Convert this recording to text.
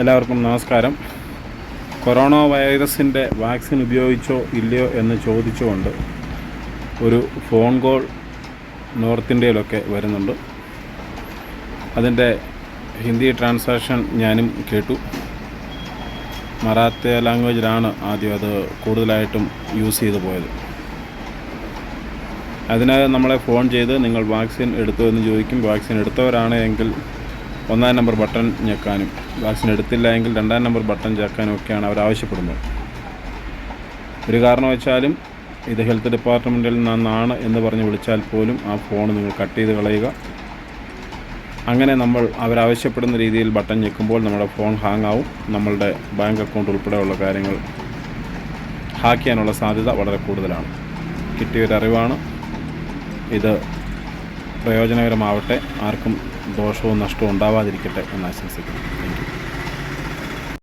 എല്ലാവർക്കും നമസ്കാരം. കൊറോണ വൈറസിന്റെ വാക്സിൻ ഉപയോഗിച്ചോ ഇല്ലയോ എന്ന് ചോദിച്ചുകൊണ്ട് ഒരു ഫോൺ കോൾ നോർത്ത് ഇന്ത്യയിലൊക്കെ വരുന്നുണ്ട്. അതിന്റെ ഹിന്ദി ട്രാൻസാക്ഷൻ ഞാനും കേട്ടു. മറാത്ത ലാംഗ്വേജിലാണ് ആദ്യം അത് കൂടുതലായിട്ടും യൂസ് ചെയ്തു പോയത്. അതിന് നമ്മളെ ഫോൺ ചെയ്ത് നിങ്ങൾ വാക്സിൻ എടുത്തു എന്ന് ചോദിക്കും. വാക്സിൻ എടുത്തവരാണ് എങ്കിൽ ഒന്നാം നമ്പർ ബട്ടൺ ഞെക്കാനും. വാക്സിൻ എടുത്തില്ല എങ്കിൽ രണ്ടാം നമ്പർ ബട്ടൺ ചേർക്കാനും ഒക്കെയാണ് അവർ ആവശ്യപ്പെടുന്നത്. ഒരു കാരണം വെച്ചാലും ഇത് ഹെൽത്ത് ഡിപ്പാർട്ട്മെന്റിൽ നിന്നാണ് എന്ന് പറഞ്ഞ് വിളിച്ചാൽ പോലും ആ ഫോൺ നിങ്ങൾ കട്ട് ചെയ്ത് കളയുക. അങ്ങനെ നമ്മൾ അവരാവശ്യപ്പെടുന്ന രീതിയിൽ ബട്ടൺ ഞെക്കുമ്പോൾ നമ്മുടെ ഫോൺ ഹാങ് ആവും. നമ്മളുടെ ബാങ്ക് അക്കൗണ്ട് ഉൾപ്പെടെയുള്ള കാര്യങ്ങൾ ഹാക്ക് ചെയ്യാനുള്ള സാധ്യത വളരെ കൂടുതലാണ്. കിട്ടിയൊരറിവാണ് ഇത് പ്രയോജനകരമാവട്ടെ. ആർക്കും ദോഷവും നഷ്ടവും ഉണ്ടാവാതിരിക്കട്ടെ എന്ന് ആശംസിക്കുന്നു. താങ്ക്